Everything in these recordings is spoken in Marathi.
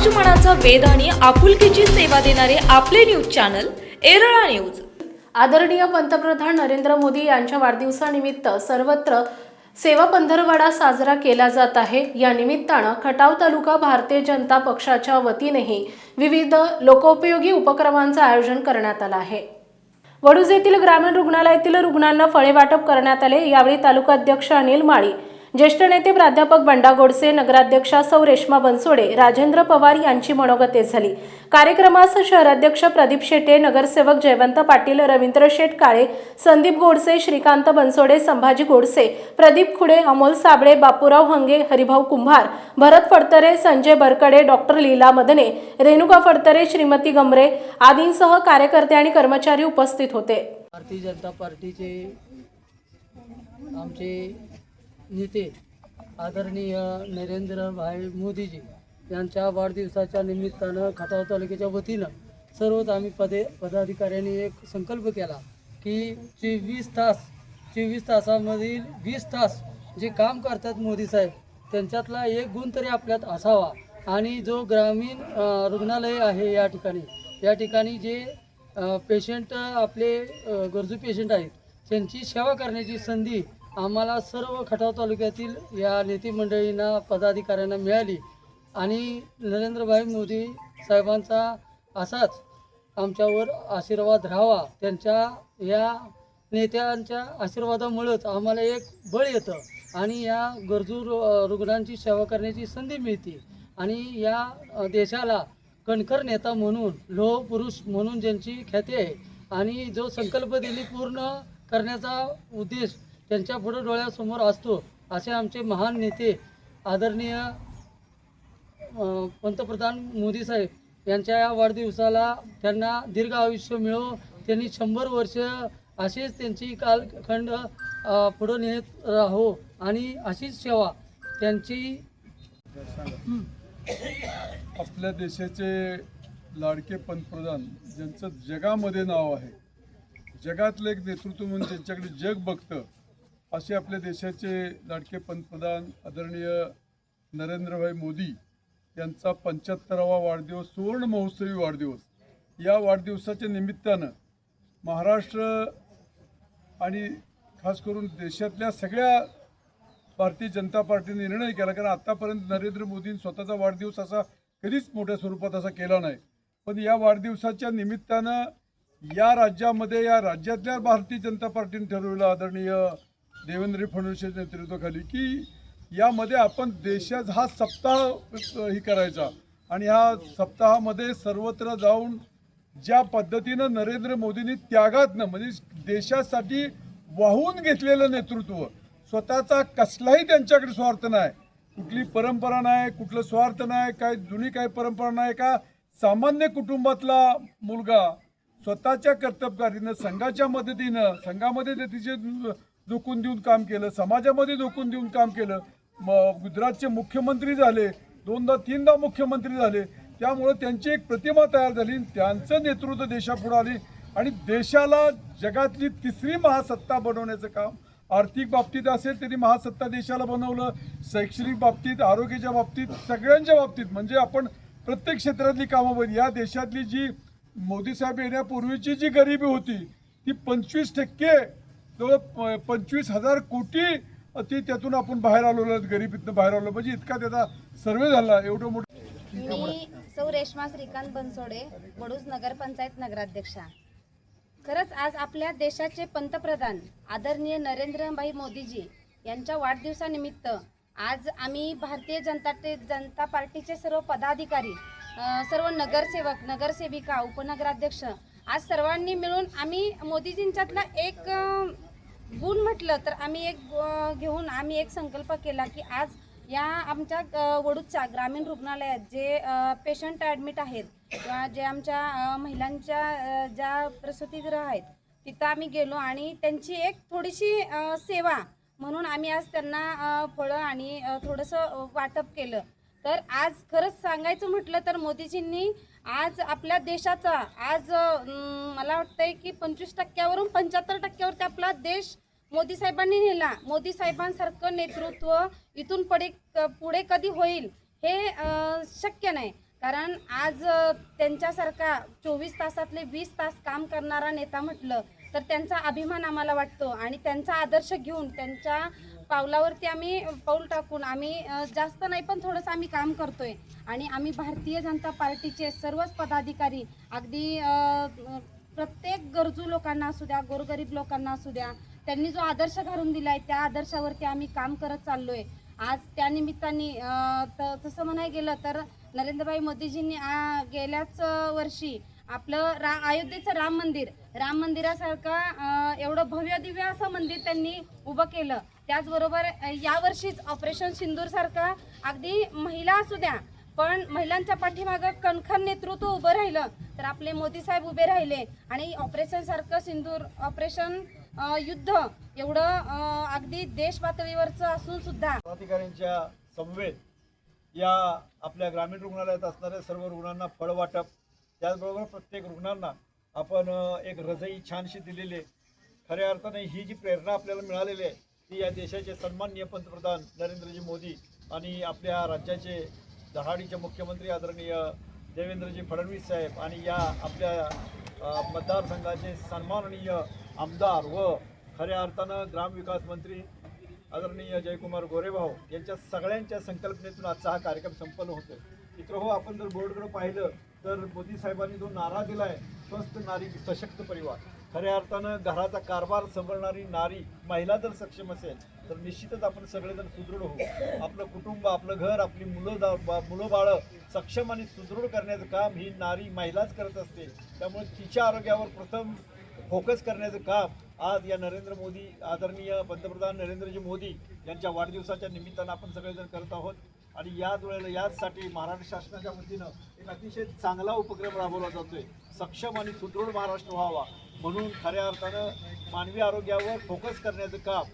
समाजमनाचा वेध आणि आपुलकीची सेवा देणारे आपले न्यूज चॅनल एरळा न्यूज. आदरणीय पंतप्रधान नरेंद्र मोदी यांच्या वाढदिवसानिमित्त सर्वत्र सेवा पंधरवडा साजरा केला जात आहे. या निमित्तानं खटाव तालुका भारतीय जनता पक्षाच्या वतीनेही विविध लोकोपयोगी उपक्रमांचं आयोजन करण्यात आलं आहे. वडूज येथील ग्रामीण रुग्णालयातील रुग्णांना फळे वाटप करण्यात आले. यावेळी तालुका अध्यक्ष अनिल माळी ज्येष्ठ नेते प्राध्यापक बंडा गोडसे नगराध्यक्षा सौ रेश्मा बनसोडे राजेंद्र पवार यांची मनोगते झाली. कार्यक्रमास शहराध्यक्ष प्रदीप शेटे नगरसेवक जयवंत पाटील रवींद्र शेठ काळे संदीप गोडसे श्रीकांत बनसोडे संभाजी गोडसे प्रदीप खुडे अमोल साबळे बापूराव हंगे हरिभाऊ कुंभार भरत फडतरे संजय बरकडे डॉक्टर लीला मदने रेणुका फडतरे श्रीमती गमरे आदींसह कार्यकर्ते आणि कर्मचारी उपस्थित होते. भारतीय जनता पार्टीचे आमचे नेते आदरणीय नरेंद्रभाई मोदीजी यांच्या वाढदिवसाच्या निमित्तानं खटाव तालुक्याच्या वतीनं सर्वच आम्ही पदे पदाधिकाऱ्यांनी एक संकल्प केला की चोवीस तास चोवीस तासामधील वीस तास जे काम करतात मोदी साहेब त्यांच्यातला एक गुण तरी आपल्यात असावा. आणि जो ग्रामीण रुग्णालय आहे या ठिकाणी या ठिकाणी जे पेशंट आपले गरजू पेशंट आहेत त्यांची सेवा करण्याची संधी आम्हाला सर्व खटाव तालुक्यातील या नेते मंडळींना पदाधिकाऱ्यांना मिळाली. आणि नरेंद्रभाई मोदी साहेबांचा असाच आमच्यावर आशीर्वाद राहावा. त्यांच्या या नेत्यांच्या आशीर्वादामुळंच आम्हाला एक बळ येतं आणि या गरजू रु- रुग्णांची सेवा करण्याची संधी मिळते. आणि या देशाला कणखर नेता म्हणून लोह पुरुष म्हणून ज्यांची ख्याती आहे आणि जो संकल्प दिली पूर्ण करण्याचा उद्देश त्यांच्या पुढे डोळ्यासमोर असतो असे आमचे महान नेते आदरणीय पंतप्रधान मोदी साहेब यांच्या या वाढदिवसाला त्यांना दीर्घ आयुष्य मिळो त्यांनी शंभर वर्ष असेच त्यांची कालखंड पुढं नेत राहो आणि अशीच सेवा त्यांची आपल्या देशाचे लाडके पंतप्रधान ज्यांचं जगामध्ये नाव आहे जगातलं एक नेतृत्व म्हणून ज्यांच्याकडे जग बघतं असे आपल्या देशाचे लाडके पंतप्रधान आदरणीय नरेंद्रभाई मोदी यांचा पंच्याहत्तरावा वाढदिवस सुवर्ण महोत्सवी वाढदिवस. या वाढदिवसाच्या निमित्तानं महाराष्ट्र आणि खास करून देशातल्या सगळ्या भारतीय जनता पार्टीने निर्णय केला कारण आत्तापर्यंत नरेंद्र मोदींनी स्वतःचा वाढदिवस असा कधीच मोठ्या स्वरूपात असा केला नाही. पण या वाढदिवसाच्या निमित्तानं या राज्यामध्ये या राज्यातल्या भारतीय जनता पार्टीने ठरवलं आदरणीय देवेंद्र फडणवीस नेतृत्वाखाली की यामध्ये आपण देशात हा सप्ताह ही करायचा. आणि ह्या सप्ताहामध्ये सर्वत्र जाऊन ज्या पद्धतीनं नरेंद्र मोदींनी त्यागातनं म्हणजे देशासाठी वाहून घेतलेलं नेतृत्व स्वतःचा कसलाही त्यांच्याकडे स्वार्थ नाही. कुठली परंपरा नाही कुठलं स्वार्थ नाही काय जुनी काही परंपरा नाही का? सामान्य कुटुंबातला मुलगा स्वतःच्या कर्तबगारीनं संघाच्या मदतीनं संघामध्ये तिचे झोकून देऊन काम केलं समाजामध्ये झोकून देऊन काम केलं. म गुजरातचे मुख्यमंत्री झाले दोनदा तीनदा मुख्यमंत्री झाले. त्यामुळं त्यांची एक प्रतिमा तयार झाली त्यांचं नेतृत्व देशापुढे आली. आणि देशाला जगातली तिसरी महासत्ता बनवण्याचं काम आर्थिक बाबतीत असेल त्यांनी महासत्ता देशाला बनवलं. शैक्षणिक बाबतीत आरोग्याच्या बाबतीत सगळ्यांच्या बाबतीत. म्हणजे आपण प्रत्येक क्षेत्रातली कामं बघ या देशातली जी मोदी साहेब येण्यापूर्वीची जी गरिबी होती ती पंचवीस टक्के जवळ प- पंचवीस हजार कोटी ती त्यातून आपण बाहेर आलो गरिबीतनं बाहेर आलो. म्हणजे इतका त्याचा सर्वे झाला एवढं मोठं मी सौ रेश्मा श्रीकांत बनसोडे बडूज नगरपंचायत नगराध्यक्षा. खरंच आज आपल्या देशाचे पंतप्रधान आदरणीय नरेंद्रभाई मोदीजी यांच्या वाढदिवसानिमित्त आज आम्ही भारतीय जनता ते जनता पार्टीचे सर्व पदाधिकारी सर्व नगरसेवक नगरसेविका उपनगराध्यक्ष आज सर्वांनी मिळून आम्ही मोदीजींच्यातला एक गुण म्हटलं तर आम्ही एक घेऊन आम्ही एक संकल्प केला की आज या आमच्या अ, ग्रामीण रुग्णालयात जे पेशंट ॲडमिट आहेत किंवा जे आमच्या महिलांच्या ज्या प्रसूतीगृह आहेत तिथं आम्ही गेलो आणि त्यांची एक थोडीशी सेवा म्हणून आम्ही आज त्यांना फळं आणि थोडंसं वाटप केलं. तर आज खरंच सांगायचं म्हटलं तर मोदीजींनी आज आपल्या देशाचा आज मला वाटतंय की पंचवीस टक्क्यावरून पंच्याहत्तर टक्क्यावरती आपला देश मोदी साहेबांनी नेला. मोदी साहेबांसारखं नेतृत्व इथून पुढे पुढे कधी होईल हे शक्य नाही. कारण आज त्यांच्यासारखा चोवीस तासातले वीस तास काम करणारा नेता म्हटलं तर त्यांचा अभिमान आम्हाला वाटतो. आणि त्यांचा आदर्श घेऊन त्यांच्या पावलावरती आम्ही पाऊल टाकून आम्ही जास्त नाही पण थोडंसं आम्ही काम करतोय. आणि आम्ही भारतीय जनता पार्टीचे सर्वच पदाधिकारी अगदी प्रत्येक गरजू लोकांना असू द्या गोरगरीब लोकांना असू द्या त्यांनी जो आदर्श घालून दिला आहे त्या आदर्शावरती आम्ही काम करत चाललोय. आज त्यानिमित्ताने तसं म्हणायला गेलं तर नरेंद्रभाई मोदीजींनी गेल्याच वर्षी आपलं रा अयोध्येचं राम मंदिर. राम मंदिरासारखं एवढं भव्य दिव्य असं मंदिर त्यांनी उभं केलं. त्याचबरोबर यावर्षीच ऑपरेशन सिंदूरसारखं अगदी महिला असू द्या पण महिलांच्या पाठीमागं कणखर नेतृत्व उभं राहिलं तर आपले मोदी साहेब उभे राहिले. आणि ऑपरेशन सारखं सिंदूर ऑपरेशन युद्ध एवढं अगदी देश पातळीवरचं असून सुद्धा. अधिकाऱ्यांच्या समवेत या आपल्या ग्रामीण रुग्णालयात असणाऱ्या सर्व रुग्णांना फळ वाटप त्याचबरोबर प्रत्येक रुग्णांना आपण एक रजई छानशी दिलेली आहे. खऱ्या अर्थाने ही जी प्रेरणा आपल्याला मिळालेली आहे ती या देशाचे सन्माननीय पंतप्रधान नरेंद्रजी मोदी आणि आपल्या राज्याचे दहाडीचे मुख्यमंत्री आदरणीय देवेंद्रजी फडणवीस साहेब आणि या आपल्या मतदारसंघाचे सन्माननीय आमदार व खऱ्या अर्थानं ग्रामविकास मंत्री आदरणीय जयकुमार गोरेभाऊ यांच्या सगळ्यांच्या संकल्पनेतून आजचा हा कार्यक्रम संपन्न होतो मित्र हो आपण जर बोर्डकडे पाहिलं तर मोदी साहेबांनी जो नारा दिलाय स्वस्त नारी सशक्त परिवार खऱ्या अर्थानं घराचा कारभार सांभाळणारी नारी महिला जर सक्षम असेल तर निश्चितच आपण सगळेजण सुदृढ होऊ. आपलं कुटुंब आपलं घर आपली मुलं दा- मुलं बाळं सक्षम आणि सुदृढ करण्याचं काम ही नारी महिलाच करत असते. त्यामुळे तिच्या आरोग्यावर प्रथम फोकस करण्याचं काम आज या नरेंद्र मोदी आदरणीय पंतप्रधान नरेंद्रजी मोदी यांच्या वाढदिवसाच्या निमित्तानं आपण सगळेजण करत आहोत. आणि याच वेळेला याचसाठी महाराष्ट्र शासनाच्या वतीनं एक अतिशय चांगला उपक्रम राबवला जातोय. सक्षम आणि सुदृढ महाराष्ट्र व्हावा म्हणून खऱ्या अर्थानं मानवी आरोग्यावर फोकस करण्याचं काम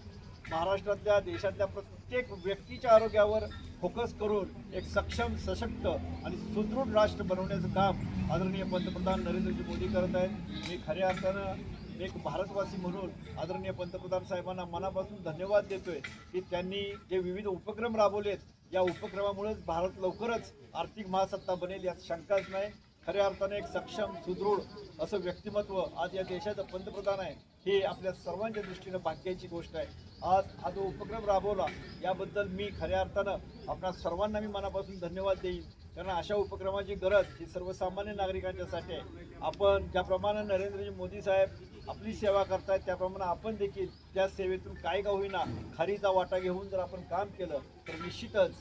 महाराष्ट्रातल्या देशातल्या प्रत्येक व्यक्तीच्या आरोग्यावर फोकस करून एक सक्षम सशक्त आणि सुदृढ राष्ट्र बनवण्याचं काम आदरणीय पंतप्रधान नरेंद्रजी मोदी करत आहेत. मी खऱ्या अर्थानं एक भारतवासी म्हणून आदरणीय पंतप्रधान साहेबांना मनापासून धन्यवाद देतोय की त्यांनी जे विविध उपक्रम राबवलेत या उपक्रमामुळेच भारत लवकरच आर्थिक महासत्ता बनेल यात शंकाच नाही खऱ्या अर्थाने एक सक्षम सुदृढ असं व्यक्तिमत्व आज या देशाचं पंतप्रधान आहे हे आपल्या सर्वांच्या दृष्टीनं भाग्याची गोष्ट आहे. आज हा जो उपक्रम राबवला याबद्दल मी खऱ्या अर्थानं आपणा सर्वांना मी मनापासून धन्यवाद देईन. कारण अशा उपक्रमाची गरज ही सर्वसामान्य नागरिकांच्यासाठी आहे. आपण ज्याप्रमाणे नरेंद्रजी मोदी साहेब आपली सेवा करतायत त्याप्रमाणे आपण देखील त्या सेवेतून काय का होईना खारीचा वाटा घेऊन जर आपण काम केलं तर निश्चितच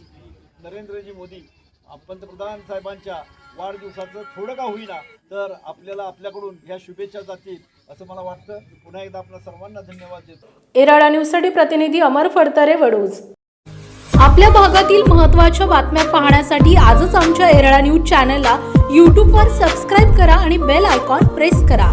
नरेंद्रजी मोदी पंतप्रधान साहेबांच्या वाढदिवसाचं थोडं का होईना तर आपल्याला आपल्याकडून ह्या शुभेच्छा जातील असं मला वाटतं. पुन्हा एकदा आपल्या सर्वांना धन्यवाद देतो. एराडा न्यूजसाठी प्रतिनिधी अमर फडतरे वडूज. आपल्या भागातील महत्त्वाच्या बातम्या पाहण्यासाठी आजच आमच्या एरळा न्यूज चॅनलला यूट्यूबवर सबस्क्राईब करा आणि बेल आयकॉन प्रेस करा.